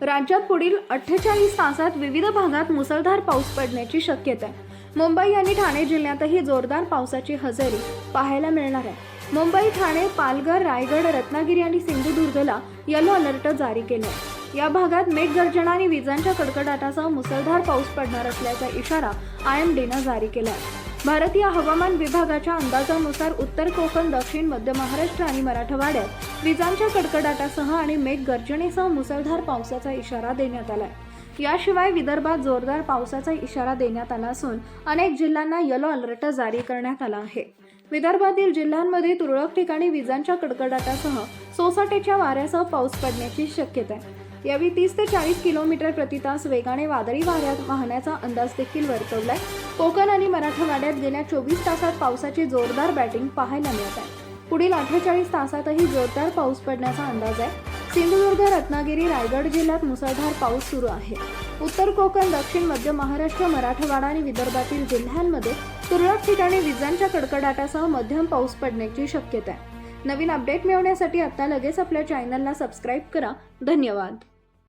राज्यात पुढील अठ्ठेचाळीस तासात विविध भागात मुसळधार पाऊस पडण्याची शक्यता आहे. मुंबई आणि ठाणे जिल्ह्यातही जोरदार पावसाची हजेरी पाहायला मिळणार आहे. मुंबई ठाणे पालघर रायगड रत्नागिरी आणि सिंधुदुर्गला येलो अलर्ट जारी केले आहे या भागात मेघगर्जना आणि विजांच्या कडकडाटासह मुसळधार पाऊस पडणार असल्याचा इशारा आय एम डीनं जारी केला आहे भारतीय हवामान विभागाच्या अंदाजानुसार उत्तर कोकण दक्षिण मध्य महाराष्ट्र आणि मराठवाड्यात विजांच्या कडकडाटासह आणि मेघगर्जनेसह मुसळधार पावसाचा इशारा देण्यात आला आहे याशिवाय विदर्भात जोरदार पावसाचा इशारा देण्यात आला असून अनेक जिल्ह्यांना येलो अलर्ट जारी करण्यात आला आहे. विदर्भातील जिल्ह्यांमध्ये तुरळक ठिकाणी विजांच्या कडकडाटासह सोसाट्याच्या वाऱ्यासह पाऊस पडण्याची शक्यता आहे. यावेळी तीस ते चाळीस किलोमीटर प्रति तास वेगाने वादळी वाऱ्यात वाहण्याचा अंदाज देखील वर्तवलाय. कोकण आणि मराठवाड्यात गेल्या चोवीस तासात पावसाची जोरदार बॅटिंग पाहायला मिळत आहे. पुढील अठ्ठेचाळीस तासातही जोरदार पाऊस पडण्याचा अंदाज आहे. सिंधुदुर्ग रत्नागिरी रायगड जिल्ह्यात मुसळधार पाऊस सुरू आहे. उत्तर कोकण दक्षिण मध्य महाराष्ट्र मराठवाडा आणि विदर्भातील जिल्ह्यांमध्ये तुरळक ठिकाणी विजांच्या कडकडाटासह मध्यम पाऊस पडण्याची शक्यता आहे. नवीन अपडेट मिळवण्यासाठी आता लगेच आपल्या चॅनलला सबस्क्राईब करा. धन्यवाद.